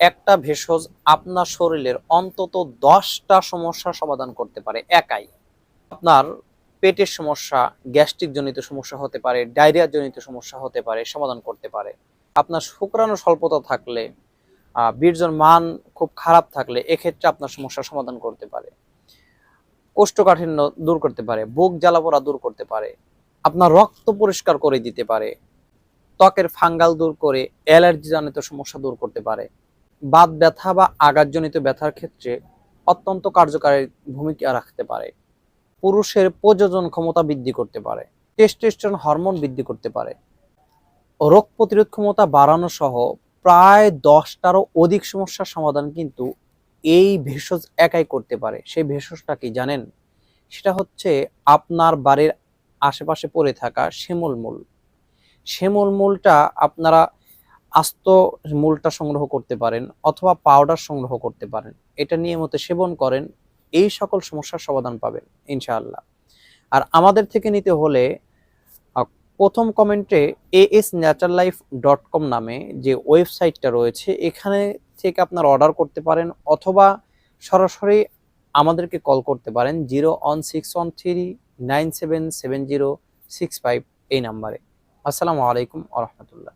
একটা ভেষজ আপনার শরীরের অন্তত দশটা সমস্যার সমাধান করতে পারে, একাই। আপনার পেটের সমস্যা, গ্যাস্ট্রিক জনিত সমস্যা হতে পারে, ডায়রিয়া জনিত সমস্যা হতে পারে, সমাধান করতে পারে। আপনার শুক্রাণু স্বল্পতা থাকলে বীর্যর মান খুব খারাপ থাকলে এক্ষেত্রে আপনার সমস্যার সমাধান করতে পারে। কোষ্ঠকাঠিন্য দূর করতে পারে, বুক জ্বালাপোড়া দূর করতে পারে, আপনার রক্ত পরিষ্কার করে দিতে পারে, ত্বকের ফাঙ্গাল দূর করে অ্যালার্জি জনিত সমস্যা দূর করতে পারে। বাত ব্যথা বা আঘাতজনিত ব্যথার ক্ষেত্রে অত্যন্ত কার্যকারী ভূমিকা রাখতে পারে। পুরুষের প্রযোজন ক্ষমতা বৃদ্ধি করতে পারে টেস্টোস্টেরন হরমোন বৃদ্ধি করতে পারে। রোগ প্রতিরোধ ক্ষমতা বাড়ানো সহ প্রায় দশটারও অধিক সমস্যার সমাধান কিন্তু এই ভেষজ একাই করতে পারে। সেই ভেষজটা কি জানেন? সেটা হচ্ছে আপনার বাড়ির আশেপাশে পড়ে থাকা শিমুল মূল শিমুল মূলটা আপনারা আস্ত মূলটা সংগ্রহ করতে পারেন অথবা পাউডার সংগ্রহ করতে পারেন। এটা নিয়মিত সেবন করেন, এই সকল সমস্যার সমাধান পাবেন, ইনশাআল্লাহ। আর আমাদের থেকে নিতে হলে প্রথম কমেন্টে A S natural life dot com নামে যে ওয়েবসাইটটা রয়েছে, এখানে থেকে আপনার অর্ডার করতে পারেন অথবা সরাসরি আমাদেরকে কল করতে পারেন zero one six one three nine seven seven zero six five এই নাম্বারে। আসসালামু আলাইকুম আ রহমতুল্লাহ।